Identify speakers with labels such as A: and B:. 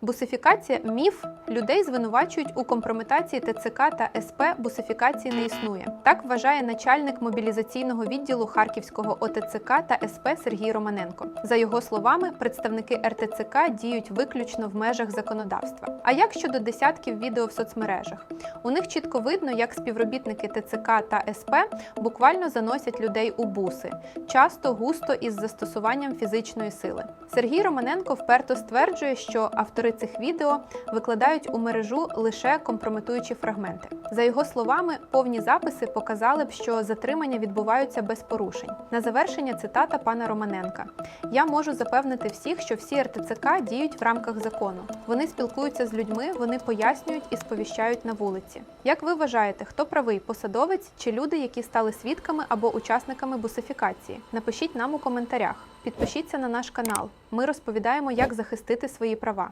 A: Бусифікація міф людей звинувачують у компрометації ТЦК та СП. Бусифікації не існує. Так вважає начальник мобілізаційного відділу Харківського ОТЦК та СП Сергій Романенко. За його словами, представники РТЦК діють виключно в межах законодавства. А як щодо десятків відео в соцмережах? У них чітко видно, як співробітники ТЦК та СП буквально заносять людей у буси, часто густо із застосуванням фізичної сили. Сергій Романенко вперто стверджує, що автори цих відео викладають у мережу лише компрометуючі фрагменти. За його словами, повні записи показали б, що затримання відбуваються без порушень. На завершення цитата пана Романенка: Я можу запевнити всіх, що всі РТЦК діють в рамках закону. Вони спілкуються з людьми, вони пояснюють і сповіщають на вулиці. Як ви вважаєте, хто правий посадовець чи люди, які стали свідками або учасниками бусифікації? Напишіть нам у коментарях. Підпишіться на наш канал. Ми розповідаємо, як захистити свої права.